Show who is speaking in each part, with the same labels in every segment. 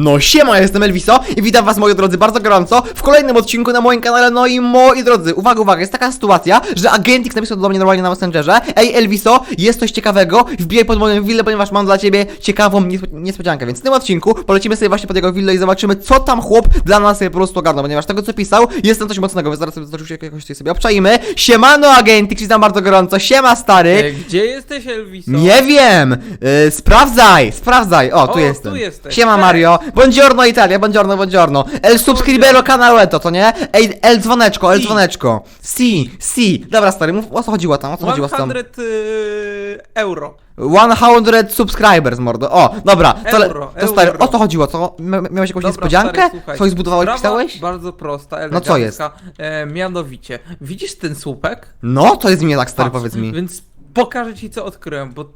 Speaker 1: No siema, jestem Elviso i witam was moi drodzy bardzo gorąco w kolejnym odcinku na moim kanale, no i moi drodzy, uwaga, uwaga, jest taka sytuacja, że Agentix napisał do mnie normalnie na Messengerze Ej Elviso, jest coś ciekawego, wbijaj pod moją willę, ponieważ mam dla ciebie ciekawą niespodzi- niespodziankę Więc w tym odcinku polecimy sobie właśnie pod jego willę i zobaczymy co tam chłop dla nas sobie po prostu ogarnął Ponieważ tego co pisał, jest tam coś mocnego, więc zaraz sobie oczywiście jakoś coś sobie obczaimy Siemano Agentix, witam bardzo gorąco, siema stary
Speaker 2: E, Gdzie jesteś, Elviso?
Speaker 1: nie wiem! Yy, sprawdzaj! Sprawdzaj! O, tu
Speaker 2: O,
Speaker 1: jestem.
Speaker 2: tu jesteś.
Speaker 1: Siema. Mario! Buongiorno Italia, buongiorno, buongiorno. El subscribero canaletto, to nie? Ej, El dzwoneczko, El
Speaker 2: Si.
Speaker 1: dzwoneczko. Si, si. Dobra stary, mów o co chodziło tam, o co chodziło z tym?
Speaker 2: 100 y, euro.
Speaker 1: 100 subscribers, mordo. O, dobra, to,
Speaker 2: Euro,
Speaker 1: to stary,
Speaker 2: euro.
Speaker 1: o co chodziło? Co? Mia- Miałeś jakąś
Speaker 2: Dobra,
Speaker 1: niespodziankę?
Speaker 2: stary, słuchaj.
Speaker 1: Coś zbudowałeś,
Speaker 2: Sprawa
Speaker 1: pisałeś?
Speaker 2: bardzo prosta,
Speaker 1: No
Speaker 2: elegancka.
Speaker 1: co jest?
Speaker 2: E, mianowicie, widzisz ten słupek?
Speaker 1: No, to jest mnie tak, stary,
Speaker 2: Patrz,
Speaker 1: powiedz mi.
Speaker 2: Więc pokażę ci, co odkryłem, bo t-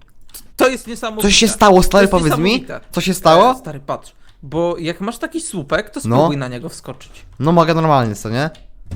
Speaker 2: to jest niesamowite.
Speaker 1: Coś się stało,
Speaker 2: To
Speaker 1: stary,
Speaker 2: jest
Speaker 1: powiedz mi?
Speaker 2: niesamowite.
Speaker 1: Co się stało?
Speaker 2: E, stary, patrz. Bo jak masz taki słupek, to
Speaker 1: No.
Speaker 2: spróbuj na niego wskoczyć.
Speaker 1: No mogę normalnie, co nie?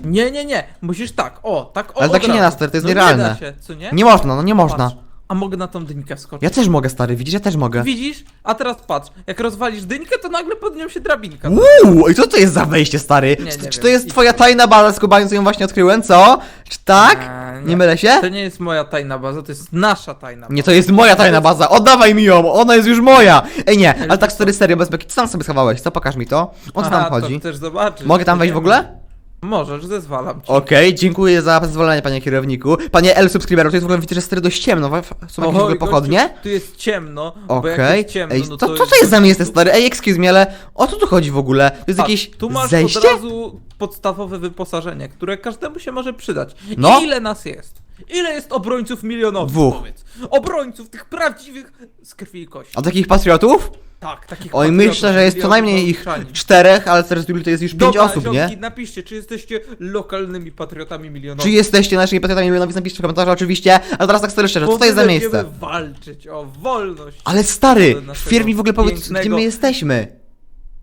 Speaker 2: Nie, nie, nie. Musisz tak, o, tak, o.
Speaker 1: Ale tak się nie
Speaker 2: razu.
Speaker 1: da, stary, to jest
Speaker 2: no
Speaker 1: nierealne.
Speaker 2: Nie da się, co nie?
Speaker 1: Nie można, no nie można.
Speaker 2: Patrz, a mogę na tą dynkę wskoczyć.
Speaker 1: Ja też mogę, stary, widzisz, ja też mogę.
Speaker 2: Widzisz? A teraz patrz, jak rozwalisz dynkę, to nagle pod nią się drabinka.
Speaker 1: Uuu, i co to jest za wejście, stary?
Speaker 2: Nie,
Speaker 1: czy,
Speaker 2: nie
Speaker 1: czy to
Speaker 2: wiem.
Speaker 1: jest twoja tajna baza z ją właśnie odkryłem, co? Czy tak?
Speaker 2: Eee,
Speaker 1: Nie mylę się?
Speaker 2: To nie jest moja tajna baza, to jest nasza tajna baza.
Speaker 1: Nie, to jest moja tajna baza, oddawaj mi ją, ona jest już moja! Ej, nie, ale tak stary, serio, bez beki, co tam sobie schowałeś, co? Pokaż mi to. O co tam chodzi?
Speaker 2: To chcesz zobaczyć.
Speaker 1: Mogę tam wejść w ogóle?
Speaker 2: Możesz, zezwalam ci.
Speaker 1: Okej, dziękuję za zezwolenie, panie kierowniku. Panie L subskryber, to jest w ogóle widzę, że stary dość ciemno, wa- są jakieś w ogóle
Speaker 2: Oj,
Speaker 1: pochodnie?
Speaker 2: Tu jest ciemno, bo jak
Speaker 1: Okej,
Speaker 2: jest ciemno,
Speaker 1: ej,
Speaker 2: no
Speaker 1: to,
Speaker 2: to,
Speaker 1: co to jest za miejsce, stary? Ej, excuse me, ale o co tu chodzi w ogóle? To jest
Speaker 2: Patrz,
Speaker 1: jakieś
Speaker 2: Tu masz
Speaker 1: zejście?
Speaker 2: od razu podstawowe wyposażenie, które każdemu się może przydać.
Speaker 1: No.
Speaker 2: Ile nas jest? Ile jest obrońców milionowych?
Speaker 1: Dwóch.
Speaker 2: Powiedz. Obrońców, tych prawdziwych z krwi i kości.
Speaker 1: A takich patriotów?
Speaker 2: Tak, takich
Speaker 1: Oj,
Speaker 2: patriotów,
Speaker 1: myślę, że jest co najmniej ich czterech, ale teraz to jest już pięć
Speaker 2: Dobra,
Speaker 1: osób, nie?
Speaker 2: ziomki, napiszcie, czy jesteście lokalnymi patriotami
Speaker 1: Czy
Speaker 2: milionowymi.
Speaker 1: jesteście naszymi patriotami milionowi? Napiszcie w komentarzu oczywiście, ale teraz tak stary szczerze, co
Speaker 2: Bo
Speaker 1: to jest
Speaker 2: my
Speaker 1: za
Speaker 2: będziemy
Speaker 1: miejsce?
Speaker 2: walczyć o wolność.
Speaker 1: Ale stary, w
Speaker 2: naszego
Speaker 1: firmie w ogóle powiedz, gdzie
Speaker 2: pięknego-
Speaker 1: my jesteśmy.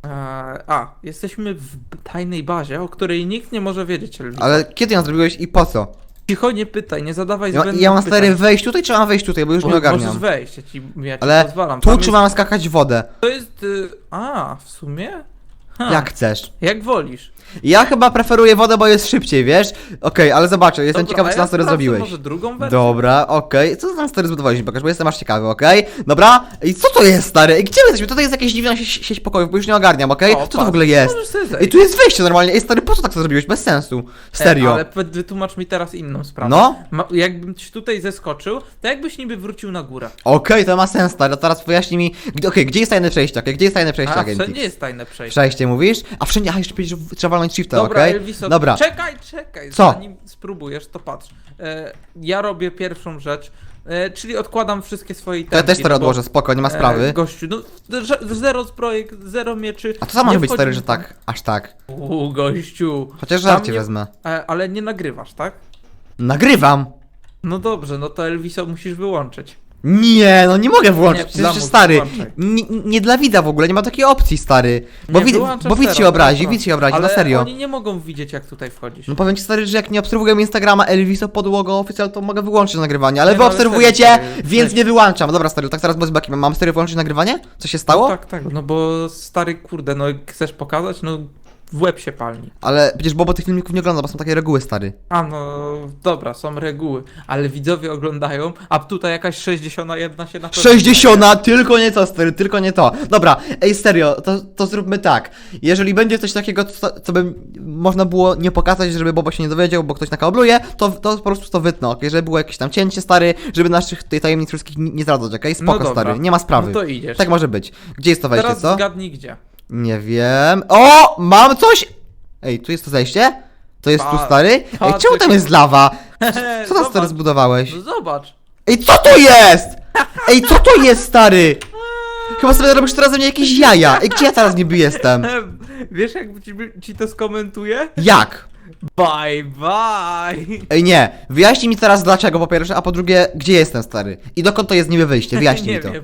Speaker 2: Eee, a, jesteśmy w tajnej bazie, o której nikt nie może wiedzieć, Elvis.
Speaker 1: Ale kiedy ją zrobiłeś i po co?
Speaker 2: Cicho, nie pytaj, nie zadawaj
Speaker 1: Ja,
Speaker 2: zbędnych
Speaker 1: ja mam
Speaker 2: pytań.
Speaker 1: stary wejść tutaj, czy mam wejść tutaj, bo już nie
Speaker 2: Mo-
Speaker 1: ogarniam.
Speaker 2: Możesz wejść, ja ci, ja ci
Speaker 1: Ale
Speaker 2: pozwalam.
Speaker 1: tu
Speaker 2: Tam
Speaker 1: czy
Speaker 2: jest,
Speaker 1: mam skakać w wodę?
Speaker 2: To jest... Y, a, w sumie? Ha,
Speaker 1: Jak chcesz.
Speaker 2: Jak wolisz.
Speaker 1: Ja chyba preferuję wodę, bo jest szybciej, wiesz? Okej, ale zobaczę, jestem ciekawy, co stary
Speaker 2: sprawdzę
Speaker 1: zrobiłeś.
Speaker 2: może drugą wersję?
Speaker 1: Dobra, okej. Co tam stary zbudowałeś mi pokaż, bo jestem aż ciekawy, okej? Dobra, i co to jest stary? Ej, gdzie my jesteśmy? Tutaj jest jakaś dziwna sie- sieć pokojów, bo już nie ogarniam, okej?
Speaker 2: O,
Speaker 1: Co to
Speaker 2: patrz,
Speaker 1: w ogóle jest?
Speaker 2: Możesz sobie
Speaker 1: Ej,
Speaker 2: zejść.
Speaker 1: tu jest wejście normalnie. Ej, stary, po co tak to zrobiłeś? Bez sensu. Serio.
Speaker 2: Ale wy- wytłumacz mi teraz inną sprawę.
Speaker 1: No?
Speaker 2: Ma, jakbym ci tutaj zeskoczył, to jakbyś niby wrócił na górę.
Speaker 1: Okej, to ma sens, stary. Teraz wyjaśnij mi. Gdzie- Okej, gdzie jest tajne przejście? Okej, gdzie jest tajne przejście,
Speaker 2: A,
Speaker 1: agenci?
Speaker 2: wszędzie jest tajne przejście.
Speaker 1: Przejście mówisz? A wszędzie, a jeszcze powiedzieć, że trzeba walnąć shifta,
Speaker 2: Dobra,
Speaker 1: okej?
Speaker 2: Elviso,
Speaker 1: Dobra.
Speaker 2: czekaj, czekaj,
Speaker 1: Co?
Speaker 2: zanim spróbujesz, to patrz. E, ja robię pierwszą rzecz, e, czyli odkładam wszystkie swoje
Speaker 1: To ja
Speaker 2: itemki,
Speaker 1: też stary
Speaker 2: bo,
Speaker 1: odłożę, spoko, nie ma sprawy.
Speaker 2: E, gościu, no że- zero zbrojek, zero mieczy.
Speaker 1: A to co może
Speaker 2: nie
Speaker 1: być, stary, że tak, aż tak?
Speaker 2: U, gościu.
Speaker 1: Chociaż
Speaker 2: Tam
Speaker 1: żarcie
Speaker 2: nie-
Speaker 1: wezmę.
Speaker 2: E, ale nie nagrywasz, tak?
Speaker 1: Nagrywam!
Speaker 2: No dobrze, no to Elviso musisz wyłączyć.
Speaker 1: Nie, no nie mogę włączyć,
Speaker 2: Nie,
Speaker 1: przecież
Speaker 2: mózgu
Speaker 1: stary.
Speaker 2: włączaj.
Speaker 1: Nie, nie dla widza w ogóle, nie ma takiej opcji, stary. Bo,
Speaker 2: Nie,
Speaker 1: wid, bo widz się obrazi, widz się obrazi,
Speaker 2: Ale
Speaker 1: na serio.
Speaker 2: oni nie mogą widzieć, jak tutaj wchodzisz.
Speaker 1: No powiem ci stary, że jak nie obserwuję Instagrama Elviso Podłogo Oficjal, to mogę wyłączyć nagrywanie, ale
Speaker 2: Nie,
Speaker 1: wy
Speaker 2: no ale
Speaker 1: obserwujecie,
Speaker 2: serio, stary,
Speaker 1: więc nie wyłączam. Dobra stary, tak teraz bez baki, mam stary wyłączyć nagrywanie? Co się stało?
Speaker 2: No tak, tak, no bo stary, kurde, no chcesz pokazać, no w łeb się palni.
Speaker 1: Ale przecież Bobo tych filmików nie ogląda, bo są takie reguły, stary.
Speaker 2: A no, dobra, są reguły, ale widzowie oglądają, a tutaj jakaś 61 się na pewno
Speaker 1: 60, tylko nie to, stary, tylko nie to. Dobra, ej, serio, to, to zróbmy tak. Jeżeli będzie coś takiego, co, co by można było nie pokazać, żeby Bobo się nie dowiedział, bo ktoś nakabluje, to, to po prostu to wytnę, okej? Żeby było jakieś tam cięcie, stary, żeby naszych tej tajemnic wszystkich nie zdradzać, okej?
Speaker 2: No
Speaker 1: Spoko,
Speaker 2: dobra.
Speaker 1: stary, nie ma sprawy.
Speaker 2: No to idziesz.
Speaker 1: Tak może być. Gdzie jest to wejście,
Speaker 2: Teraz
Speaker 1: co?
Speaker 2: zgadnij gdzie.
Speaker 1: Nie wiem. O! Mam coś! Ej, tu jest to zejście? To jest tu,
Speaker 2: Pa-
Speaker 1: stary? Ej, czemu tam jest lawa? Co tam,
Speaker 2: Zobacz.
Speaker 1: stary, zbudowałeś?
Speaker 2: No zobacz.
Speaker 1: Ej, co to jest? Ej, co to jest, stary? Chyba sobie robisz teraz ze mnie jakieś jaja. Ej, gdzie ja teraz niby jestem?
Speaker 2: Wiesz jak ci, ci to skomentuję?
Speaker 1: Jak?
Speaker 2: Bye bye.
Speaker 1: Ej, nie. Wyjaśnij mi teraz dlaczego, po pierwsze, a po drugie, gdzie jestem, stary? I dokąd to jest niby wyjście? Wyjaśnij mi to.
Speaker 2: wiem.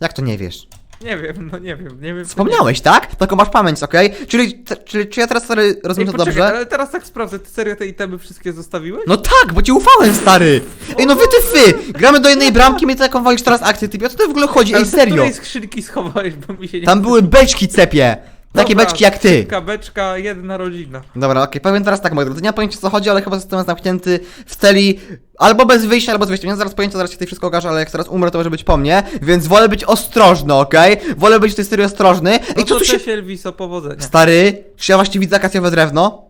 Speaker 1: Jak to nie wiesz?
Speaker 2: Nie wiem, no nie wiem, nie wiem.
Speaker 1: Wspomniałeś, tak? Taką masz pamięć, okej? Czyli, te, czyli, czy ja teraz stary
Speaker 2: Ej,
Speaker 1: rozumiem to
Speaker 2: poczekaj,
Speaker 1: dobrze?
Speaker 2: ale teraz tak sprawdzę, ty serio te itemy wszystkie zostawiłeś?
Speaker 1: No tak, bo ci ufałem, stary! Ej, no wy ty fy! Gramy do jednej bramki, mnie taką walisz teraz akcję, typie, o co to w ogóle chodzi? Ej,
Speaker 2: Ale do
Speaker 1: serio!
Speaker 2: której skrzynki schowałeś, bo mi się nie
Speaker 1: Tam były beczki cepie! Takie
Speaker 2: Dobra,
Speaker 1: beczki jak ty!
Speaker 2: skrzynka, beczka, jedna rodzina.
Speaker 1: Dobra, okej, powiem teraz tak, moi drodzy, nie mam pojęcia o co chodzi, ale chyba jestem zamknięty w celi albo bez wyjścia, albo z wyjściem. Nie mam zaraz pojęcia, zaraz się tutaj wszystko okaże, ale jak zaraz umrę, to może być po mnie, więc wolę być ostrożny, okej? Wolę być w tej serii ostrożny.
Speaker 2: No
Speaker 1: Ej, co
Speaker 2: to
Speaker 1: tu się...
Speaker 2: cześć Elviso, powodzenia.
Speaker 1: Stary, czy ja właśnie widzę akacjowe drewno?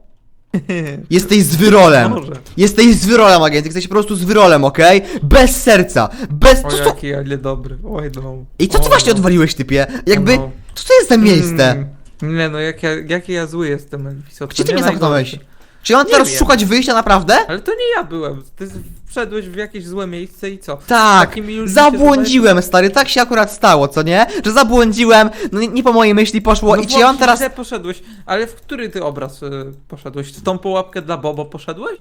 Speaker 1: Jesteś z wyrolem.
Speaker 2: Może.
Speaker 1: Jesteś z wyrolem, agent. Jesteś po prostu z wyrolem, okej? Bez serca. Bez...
Speaker 2: O
Speaker 1: Co, co...
Speaker 2: jaki ja niedobry, oj no.
Speaker 1: I co ty
Speaker 2: O,
Speaker 1: właśnie
Speaker 2: no.
Speaker 1: odwaliłeś, typie? Jakby...
Speaker 2: No.
Speaker 1: Co to jest za miejsce?
Speaker 2: Mm, Nie no, jak ja, jaki ja zły jestem, Elviso.
Speaker 1: Gdzie ty
Speaker 2: nie
Speaker 1: mnie zamknąłeś? Czy ja mam
Speaker 2: Nie
Speaker 1: teraz
Speaker 2: wiem.
Speaker 1: szukać wyjścia naprawdę?
Speaker 2: Ale to nie ja byłem, ty wszedłeś w jakieś złe miejsce i co?
Speaker 1: Tak,
Speaker 2: Takimi ludźmi się
Speaker 1: zabłądziłem, stary, tak się akurat stało, co nie? Że zabłądziłem, no nie, nie po mojej myśli poszło
Speaker 2: No
Speaker 1: i czy ja mam
Speaker 2: właśnie,
Speaker 1: teraz...
Speaker 2: źle poszedłeś, ale w który ty obraz y, poszedłeś? W tą pułapkę dla Bobo poszedłeś?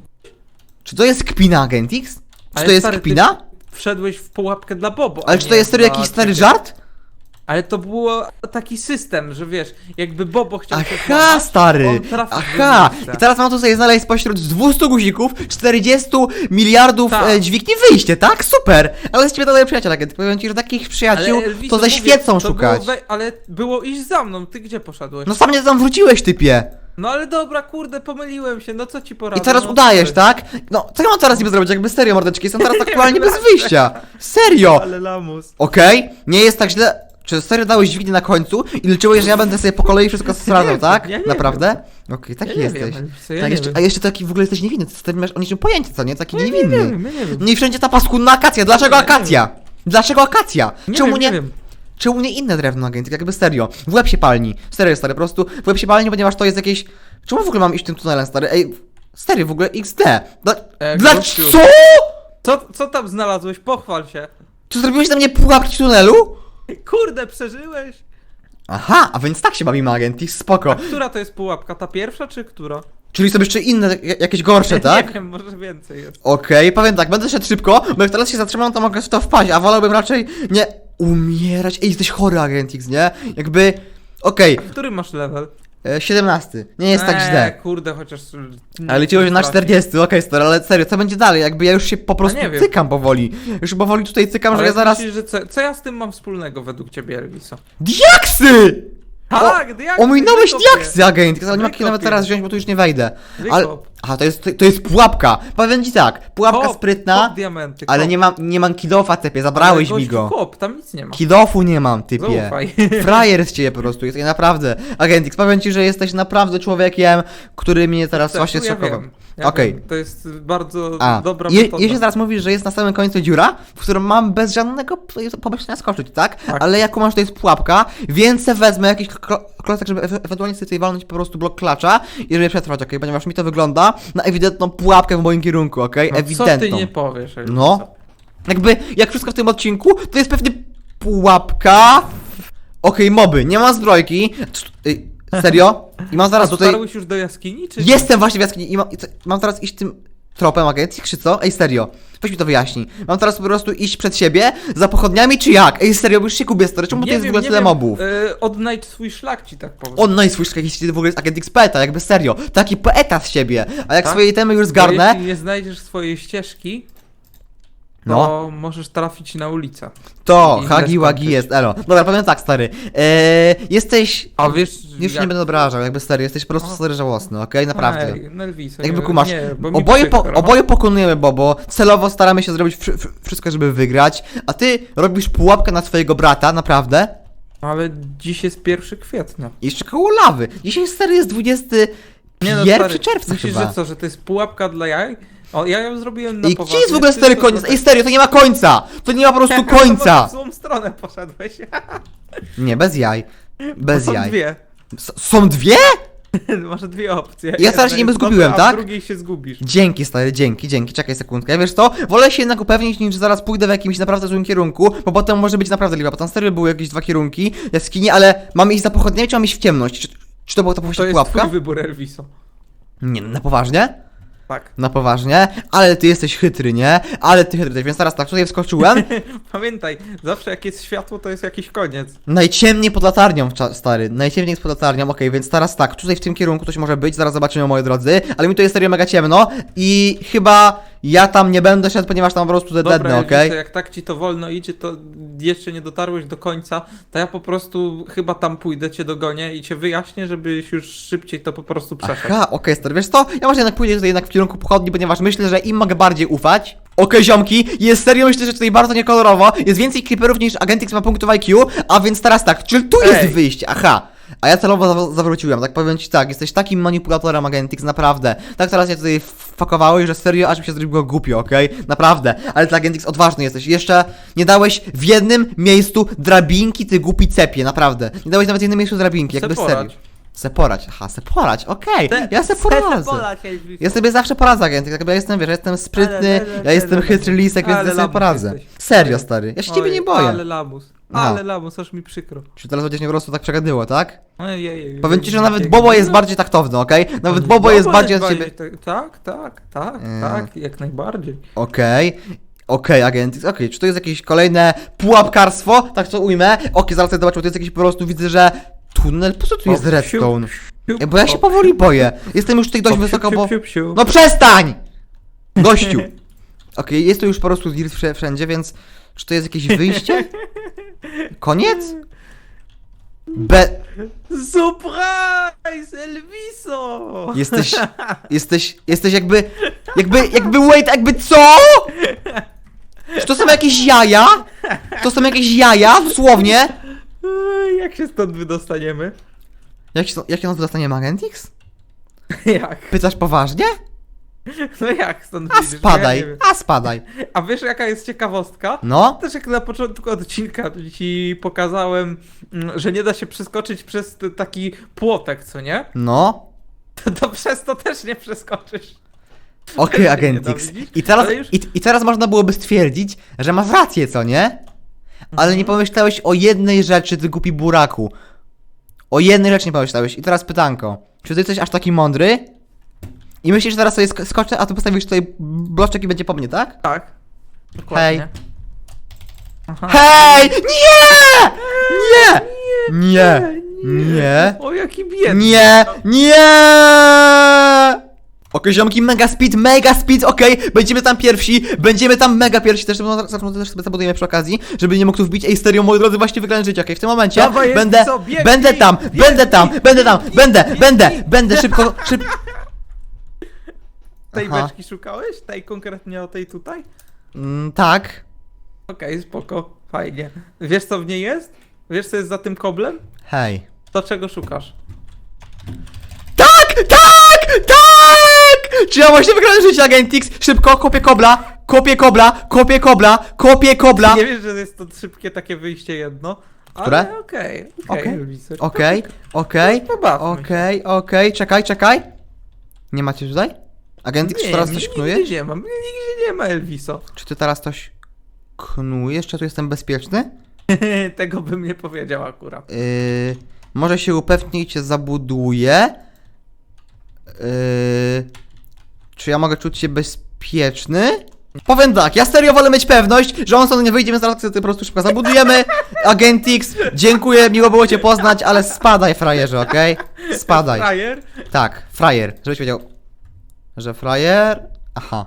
Speaker 1: Czy to jest kpina, Agentix? Czy
Speaker 2: Ale
Speaker 1: to jest
Speaker 2: stary, ty
Speaker 1: kpina?
Speaker 2: Wszedłeś w pułapkę dla Bobo. a
Speaker 1: Ale czy to
Speaker 2: nie
Speaker 1: jest
Speaker 2: dla
Speaker 1: jakiś stary
Speaker 2: ciebie.
Speaker 1: żart?
Speaker 2: Ale to było taki system, że wiesz, jakby Bobo chciał się
Speaker 1: Aha,
Speaker 2: włamać,
Speaker 1: stary! Aha! I teraz mam tu sobie znaleźć spośród 200 guzików 40 miliardów
Speaker 2: Tak.
Speaker 1: e, dźwigni wyjście, tak? Super! Ale z ciebie dalej przyjaciel, agent. Powiem ci, że takich przyjaciół
Speaker 2: Elviso,
Speaker 1: to ze
Speaker 2: mówię,
Speaker 1: świecą
Speaker 2: to
Speaker 1: szukać.
Speaker 2: Było we, ale było iść za mną, ty gdzie poszedłeś?
Speaker 1: No sam nie tam wróciłeś, typie!
Speaker 2: No ale dobra, kurde, pomyliłem się, no co ci poradzę?
Speaker 1: I teraz
Speaker 2: no,
Speaker 1: udajesz,
Speaker 2: sorry.
Speaker 1: tak? No, co ja mam teraz niby zrobić? Jakby serio, mordeczki, jestem teraz aktualnie bez wyjścia! Serio!
Speaker 2: Ale lamus.
Speaker 1: Okej, nie jest tak źle. Czy serio dałeś dźwignię na końcu i liczyłeś, że ja będę sobie po kolei wszystko
Speaker 2: wiem,
Speaker 1: tak?
Speaker 2: ja nie
Speaker 1: Naprawdę? Okej, taki
Speaker 2: Ja nie
Speaker 1: jesteś.
Speaker 2: wiem, Elviso, ja
Speaker 1: tak,
Speaker 2: nie
Speaker 1: jeszcze,
Speaker 2: wiem.
Speaker 1: a jeszcze taki w ogóle jesteś niewinny, ty masz o niczym pojęcie, co nie? Taki
Speaker 2: Ja nie
Speaker 1: niewinny.
Speaker 2: wiem, ja nie wiem.
Speaker 1: No i wszędzie ta paskudna akacja, dlaczego
Speaker 2: Ja nie
Speaker 1: akacja? Dlaczego akacja?
Speaker 2: Nie
Speaker 1: Czemu
Speaker 2: wiem,
Speaker 1: nie,
Speaker 2: nie wiem.
Speaker 1: czemu nie inne drewno agenty? Jakby serio. W łeb się palni. Serio, stary, po prostu w łeb się palni, ponieważ to jest jakieś... Czemu w ogóle mam iść tym tunelem, stary? Ej, stary, w ogóle XD. Dla...
Speaker 2: E,
Speaker 1: Dla...
Speaker 2: gościu.
Speaker 1: Co?
Speaker 2: Co, co tam znalazłeś? Pochwal się.
Speaker 1: Czy zrobiłeś na mnie pułapki tunelu?
Speaker 2: Kurde, przeżyłeś?
Speaker 1: Aha, a więc tak się bawimy agenty, spoko.
Speaker 2: Która to jest pułapka? Ta pierwsza czy która?
Speaker 1: Czyli są jeszcze inne, ja- jakieś gorsze, tak?
Speaker 2: Nie wiem, może więcej jest.
Speaker 1: Okej, powiem tak, będę szedł szybko, bo jak teraz się zatrzymam, to mogę w to wpaść, a wolałbym raczej nie umierać. Ej, jesteś chory, Agentix, nie? Jakby, okej,
Speaker 2: Który masz level?
Speaker 1: E, 17, nie jest tak
Speaker 2: Eee,
Speaker 1: źle.
Speaker 2: kurde, chociaż...
Speaker 1: Ale liczyłeś na 40, okej, stary, ale serio, co będzie dalej? Jakby ja już się po prostu
Speaker 2: nie wiem.
Speaker 1: cykam powoli. Już powoli tutaj cykam,
Speaker 2: Ale
Speaker 1: że ja zaraz...
Speaker 2: Myślisz, że co, co ja z tym mam wspólnego według ciebie, Elviso?
Speaker 1: Diaksy!
Speaker 2: Tak, diaksy,
Speaker 1: Ominąłeś
Speaker 2: wykopię.
Speaker 1: diaksy, Agentix, ale nie ma kiedy nawet
Speaker 2: Wykopię.
Speaker 1: teraz wziąć, bo tu już nie wejdę. Ale...
Speaker 2: Wykop.
Speaker 1: Aha, to jest, to jest pułapka. Powiem ci tak, pułapka sprytna,
Speaker 2: kop diamenty,
Speaker 1: ale nie mam, nie mam kidofa, cepie, zabrałeś
Speaker 2: Ale
Speaker 1: mi
Speaker 2: gościu,
Speaker 1: go.
Speaker 2: Kop, tam nic nie ma.
Speaker 1: Kidofu nie mam, typie.
Speaker 2: Zaufaj.
Speaker 1: Frajer z ciebie po prostu, jesteś naprawdę. Agentix, powiem ci, że jesteś naprawdę człowiekiem, który mnie teraz
Speaker 2: Tak,
Speaker 1: właśnie
Speaker 2: ja
Speaker 1: zszokował.
Speaker 2: wiem, ja
Speaker 1: Okej.
Speaker 2: wiem. To jest bardzo
Speaker 1: A,
Speaker 2: dobra
Speaker 1: je,
Speaker 2: metoda.
Speaker 1: jeśli zaraz mówisz, że jest na samym końcu dziura, w którą mam bez żadnego p- pomyślenia skoczyć, tak?
Speaker 2: Tak.
Speaker 1: Ale jaką masz, to jest pułapka, więc se wezmę jakiś klocek, żeby ewe- ewentualnie sobie tutaj walnąć po prostu blok klacza i żeby przetrwać, okej? Ponieważ mi to wygląda na ewidentną pułapkę w moim kierunku, okej?
Speaker 2: no, Co
Speaker 1: Ewidentną.
Speaker 2: ty nie powiesz, Elviso?
Speaker 1: No. Jakby, jak wszystko w tym odcinku, to jest pewnie pułapka. Okej, moby, nie ma zbrojki. Cz- Ej, serio? I mam zaraz tutaj.
Speaker 2: dotarłeś już do jaskini, czy?
Speaker 1: Jestem właśnie w jaskini i mam, i co- mam teraz iść tym tropem agencji, czy co? Ej, serio. Weź mi to wyjaśnij. Mam teraz po prostu iść przed siebie za pochodniami, czy jak? Ej, serio, bo już się kubię, stary. Czemu
Speaker 2: Nie
Speaker 1: to jest w ogóle tyle mobów?
Speaker 2: E, odnajdź swój szlak, ci tak powiem.
Speaker 1: On najsłyszy jakiś w ogóle jest agent X poeta, jakby serio. Taki poeta z siebie. A jak
Speaker 2: Tak?
Speaker 1: swoje itemy już
Speaker 2: Bo
Speaker 1: zgarnę,
Speaker 2: Jeśli nie znajdziesz swojej ścieżki, to
Speaker 1: no.
Speaker 2: możesz trafić na ulicę.
Speaker 1: To,
Speaker 2: I
Speaker 1: hagi wagi jest, elo. Dobra, powiem tak, stary. Eee, jesteś...
Speaker 2: A wiesz,
Speaker 1: Już
Speaker 2: jak...
Speaker 1: nie będę obrażał, jakby stary, jesteś po prostu stary żałosny, okej? Naprawdę.
Speaker 2: Ej, Nelviso,
Speaker 1: Jakby kumasz,
Speaker 2: nie, bo mi
Speaker 1: oboje, po,
Speaker 2: przykro.
Speaker 1: oboje pokonujemy Bobo, celowo staramy się zrobić wszy- wszy- wszystko, żeby wygrać, a ty robisz pułapkę na swojego brata, naprawdę?
Speaker 2: Ale dziś jest 1 kwietnia.
Speaker 1: I jeszcze koło lawy. Dzisiaj stary jest 21
Speaker 2: Nie no, stary,
Speaker 1: czerwca
Speaker 2: myślisz,
Speaker 1: chyba.
Speaker 2: że co, że to jest pułapka dla jaj? O, ja ją zrobiłem na
Speaker 1: I gdzie
Speaker 2: poważnie.
Speaker 1: jest w ogóle stary koniec? Ej, serio, to nie ma końca! To nie ma po prostu końca!
Speaker 2: W złą stronę poszedłeś.
Speaker 1: Nie, bez jaj. Bez
Speaker 2: Są
Speaker 1: jaj.
Speaker 2: dwie.
Speaker 1: S- są dwie?
Speaker 2: Masz dwie opcje.
Speaker 1: Ja teraz się
Speaker 2: Jedna
Speaker 1: niby
Speaker 2: jest
Speaker 1: zgubiłem,
Speaker 2: dobra,
Speaker 1: tak?
Speaker 2: A w drugiej się zgubisz.
Speaker 1: Dzięki stary, dzięki, dzięki, czekaj sekundkę. Ja wiesz co? Wolę się jednak upewnić, niż zaraz pójdę w jakimś naprawdę złym kierunku, bo potem może być naprawdę lipa, bo tam serio były jakieś dwa kierunki, jaskini, ale mamy iść za pochodniami, czy mamy iść w ciemność? Czy, czy to była ta
Speaker 2: To
Speaker 1: właśnie
Speaker 2: jest
Speaker 1: pułapka?
Speaker 2: twój wybór, Elviso.
Speaker 1: Nie, na poważnie?
Speaker 2: Tak.
Speaker 1: Na poważnie, ale ty jesteś chytry, nie? Ale ty chytry, więc teraz tak, tutaj wskoczyłem.
Speaker 2: Pamiętaj, zawsze jak jest światło, to jest jakiś koniec.
Speaker 1: Najciemniej pod latarnią, cza- stary. Najciemniej jest pod latarnią, okej, więc teraz tak, tutaj w tym kierunku coś może być, zaraz zobaczymy, moi drodzy. Ale mi to jest serio mega ciemno i chyba ja tam nie będę szedł, ponieważ tam po prostu
Speaker 2: Dobra,
Speaker 1: dednę,
Speaker 2: Elviso,
Speaker 1: okej?
Speaker 2: jak tak ci to wolno idzie, to jeszcze nie dotarłeś do końca, to ja po prostu chyba tam pójdę, cię dogonię i cię wyjaśnię, żebyś już szybciej to po prostu przeszedł.
Speaker 1: Aha, okej, stary, wiesz co? Ja może jednak pójdę tutaj jednak w kierunku pochodni, ponieważ myślę, że im mogę bardziej ufać. Okej, ziomki, jest serio, myślę, że tutaj bardzo niekolorowo, jest więcej creeperów niż Agentix ma punktów IQ, a więc teraz tak, czyli tu jest
Speaker 2: Ej.
Speaker 1: wyjście, aha. A ja celowo zaw- zawróciłem, tak powiem ci tak, jesteś takim manipulatorem Agentix, naprawdę. Tak teraz ja tutaj fakowałeś, że serio aż mi się zrobiło głupio, okej? Naprawdę, ale ty Agentix odważny jesteś. Jeszcze nie dałeś w jednym miejscu drabinki, ty głupi cepie, naprawdę. Nie dałeś nawet w jednym miejscu drabinki, jakby
Speaker 2: Se
Speaker 1: serio.
Speaker 2: porać.
Speaker 1: Se porać, aha, se porać, okej,
Speaker 2: Te-
Speaker 1: ja se poradzę. Ja sobie zawsze poradzę, agent. Jakby ja jestem, wiesz, ja jestem sprytny,
Speaker 2: Ale- ale-
Speaker 1: ja jestem
Speaker 2: ale-
Speaker 1: chytry lisek, więc ja sobie poradzę.
Speaker 2: jesteś.
Speaker 1: Serio, stary. Ja się
Speaker 2: Oj,
Speaker 1: ciebie nie boję.
Speaker 2: Ale lamus. Ale lamus, aż mi przykro.
Speaker 1: Czy teraz będziesz mnie po prostu tak przegadyło, tak?
Speaker 2: Ojej,
Speaker 1: Powiem ci, że nawet Bobo jest bardziej taktowny, okej? Nawet Bobo jest bardziej od ciebie...
Speaker 2: Tak, tak, tak,
Speaker 1: Eee.
Speaker 2: tak, jak najbardziej.
Speaker 1: Okej. Okej, agent. Okej, czy to jest jakieś kolejne pułapkarstwo? Tak to ujmę. Okej, zaraz sobie zobaczę, bo to jest jakiś po prostu, widzę, że... Tunel? Po co tu jest redstone?
Speaker 2: siup,
Speaker 1: Bo ja się powoli boję. Jestem już tutaj dość wysoko,
Speaker 2: siup,
Speaker 1: bo...
Speaker 2: siup, siup.
Speaker 1: No przestań! Gościu! Okej, jest tu już po prostu dirt wszędzie, więc czy to jest jakieś wyjście? Koniec? Be...
Speaker 2: Surprise, Elviso!
Speaker 1: Jesteś... Jesteś... Jesteś jakby... Jakby... Jakby... Wait, jakby co? Czy to są jakieś jaja? To są jakieś jaja? Dosłownie?
Speaker 2: Jak się stąd wydostaniemy?
Speaker 1: Jak się, jak się nas dostaniemy Agentix?
Speaker 2: Jak?
Speaker 1: Pytasz poważnie?
Speaker 2: No jak stąd
Speaker 1: A
Speaker 2: wyjdziesz? No
Speaker 1: spadaj,
Speaker 2: Ja nie wiem.
Speaker 1: a spadaj.
Speaker 2: A wiesz jaka jest ciekawostka?
Speaker 1: No?
Speaker 2: Też jak na początku odcinka ci pokazałem, mm, że nie da się przeskoczyć przez t- taki płotek, co nie?
Speaker 1: No?
Speaker 2: To, to przez to też nie przeskoczysz.
Speaker 1: Okej, Agentix.
Speaker 2: widzisz?
Speaker 1: I teraz,
Speaker 2: Ale już-
Speaker 1: i, I teraz można byłoby stwierdzić, że masz rację, co nie? Ale
Speaker 2: Mhm.
Speaker 1: nie pomyślałeś o jednej rzeczy, ty głupi buraku. O jednej rzeczy nie pomyślałeś. I teraz pytanko. Czy ty jesteś aż taki mądry? I myślisz, że teraz sobie sk- skoczę, a ty postawisz tutaj bloczek i będzie po mnie, tak?
Speaker 2: Tak.
Speaker 1: Hej.
Speaker 2: Dokładnie. Aha.
Speaker 1: Hej! Nie! Nie! Nie! Nie!
Speaker 2: O jaki biedny.
Speaker 1: Nie! Nie! Okej, ziomki, mega speed, mega speed, okej, będziemy tam pierwsi, będziemy tam mega pierwsi, też, zresztą też sobie zabudujemy przy okazji, żeby nie mógł tu wbić, ej, stereo, moi drodzy, właśnie wygrałem życie, okej, w tym momencie
Speaker 2: Dawaj,
Speaker 1: będę,
Speaker 2: Elviso, biegnij,
Speaker 1: będę tam,
Speaker 2: biegnij,
Speaker 1: będę tam, będę tam,
Speaker 2: biegnij,
Speaker 1: będę,
Speaker 2: biegnij.
Speaker 1: będę, będę, szybko, szybko,
Speaker 2: Tej
Speaker 1: Aha.
Speaker 2: beczki szukałeś? Tej konkretnie o tej tutaj?
Speaker 1: mm, tak,
Speaker 2: Okej, spoko, fajnie. Wiesz co w niej jest? Wiesz co jest za tym koblem?
Speaker 1: hej.
Speaker 2: To czego szukasz?
Speaker 1: Tak, tak, tak! Czy ja właśnie wygrałem życie, Agentix? Szybko, kopię kobla, kopię kobla, kopię kobla, kopię kobla.
Speaker 2: Nie wiesz, że jest to szybkie takie wyjście jedno?
Speaker 1: Które?
Speaker 2: Ale okej, okej,
Speaker 1: Okej. Okej, okej,
Speaker 2: Pobawmy się.
Speaker 1: okej, okej, czekaj, czekaj. Nie macie tutaj? Agentix, czy teraz coś knuje?
Speaker 2: Nigdzie nie ma, nigdzie nie ma Elviso.
Speaker 1: Czy ty teraz coś knujesz? Czy tu jestem bezpieczny?
Speaker 2: Tego bym nie powiedział akurat.
Speaker 1: Yy, może się cię zabuduję. Yy, czy ja mogę czuć się bezpieczny? Powiem tak, ja serio wolę mieć pewność, że on stąd nie wyjdzie, więc zaraz sobie po prostu szybko zabudujemy. Agentix, dziękuję, miło było cię poznać, ale spadaj frajerze, okej? Spadaj.
Speaker 2: Frajer?
Speaker 1: Tak, frajer, żebyś wiedział. Że frajer? Aha.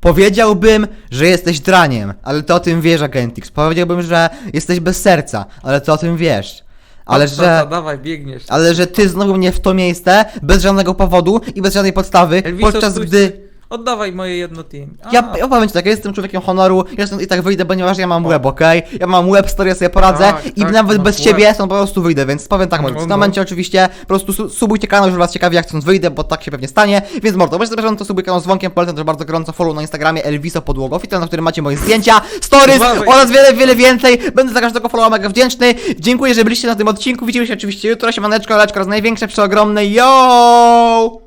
Speaker 1: Powiedziałbym, że jesteś draniem, ale ty o tym wiesz, Agentix. Powiedziałbym, że jesteś bez serca, ale ty o tym wiesz. Ale
Speaker 2: tata,
Speaker 1: że...
Speaker 2: Dawaj, biegniesz.
Speaker 1: Ale że ty znowu mnie w to miejsce, bez żadnego powodu i bez żadnej podstawy,
Speaker 2: Elviso,
Speaker 1: podczas
Speaker 2: stój,
Speaker 1: gdy...
Speaker 2: Oddawaj moje jedno team. A,
Speaker 1: Ja, ja powiem ci tak, ja jestem człowiekiem honoru, ja stąd i tak wyjdę, ponieważ ja mam łeb, okej? Ja mam łeb, story, ja sobie poradzę
Speaker 2: Tak,
Speaker 1: i
Speaker 2: tak,
Speaker 1: nawet
Speaker 2: masz
Speaker 1: bez
Speaker 2: łeb.
Speaker 1: ciebie stąd po prostu wyjdę, więc powiem tak,
Speaker 2: No,
Speaker 1: mordo. W tym
Speaker 2: no.
Speaker 1: momencie oczywiście po prostu su subujcie kanał, jeżeli was ciekawi jak stąd wyjdę, bo tak się pewnie stanie, więc mordo, właśnie zapraszam to subuj kanał z dzwonkiem, polecam też bardzo gorąco follow na Instagramie Elviso Podłogo, oficjalny, na którym macie moje zdjęcia, stories
Speaker 2: Uważaj.
Speaker 1: oraz wiele, wiele więcej. Będę za każdego followa mega wdzięczny. Dziękuję, że byliście na tym odcinku. Widzimy się oczywiście jutro, siemaneczko, leczko, raz największe, przeogromne, yo!